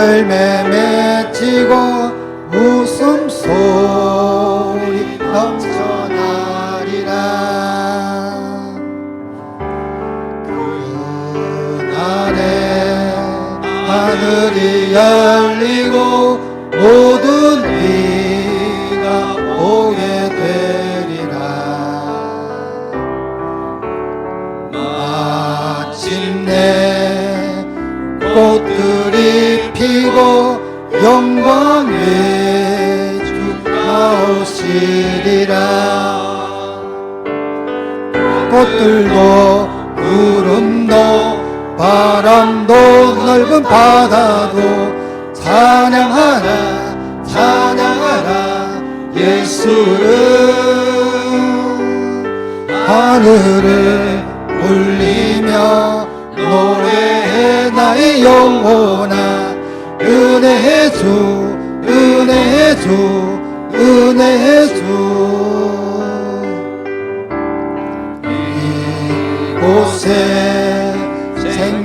열매 맺히고 웃음소리 넘쳐나리라. 그날에 하늘이 열리고 넓은 바다도 찬양하라 찬양하라 예수를 하늘을 울리며 노래해 나의 영혼아. 은혜의 주 은혜의 주 은혜의 주. 이곳에 생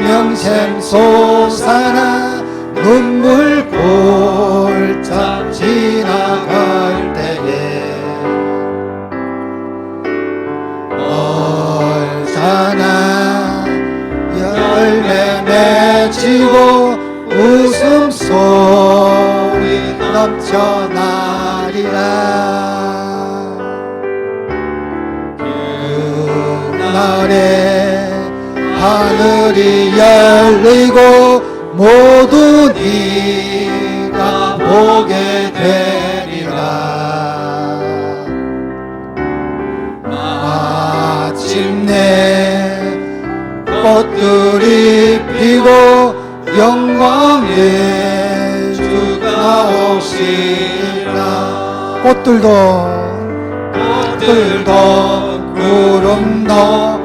명샘 솟아나 눈물 골짝 지나갈 때에 얼잖아 열매 맺히고 웃음소리 넘쳐나리라. 그날에 하늘이 열리고 모두 네가 보게 되리라. 마침내 꽃들이 피고 영광의 주가 오시라. 꽃들도 꽃들도 구름도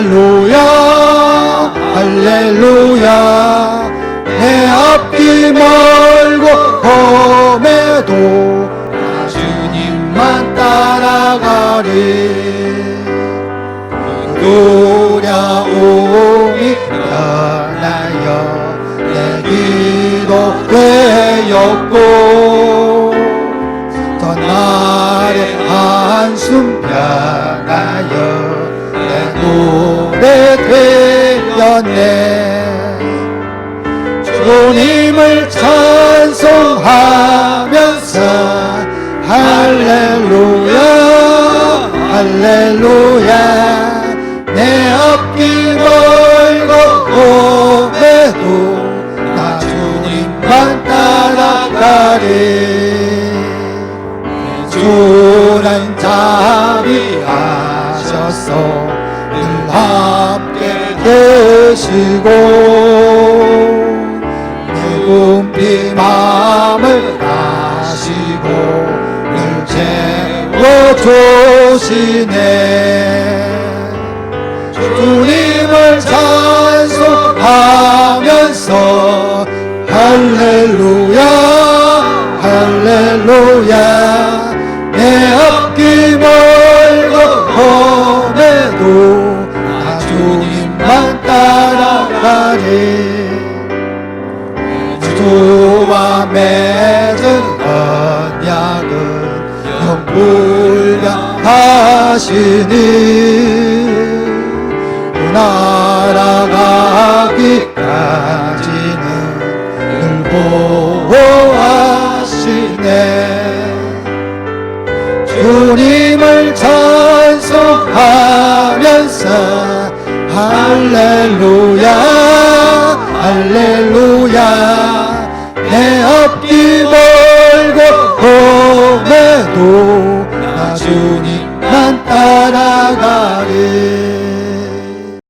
할렐루야 할렐루야. 내 앞이 멀고 험해도 나 주님만 따라가리. 두려움이 변하여 내 기도 되었고 전날의 한숨 변하여 내 노래 되었네 주님을 찬송하면서 할렐루야 할렐루야. 내 앞길 멀고 험해도 나 주님만 따라가리. 주는 자비하셔서 늘 함께 계시고 내 굽힌 마음을 아시고 늘 채워주시네 주님을 찬송하면서 할렐루야 할렐루야 주와 맺은 언약은 영불량하시니 그 나라 가 기까지는 늘 보호하시네. 주님을 찬송하면서 할렐루야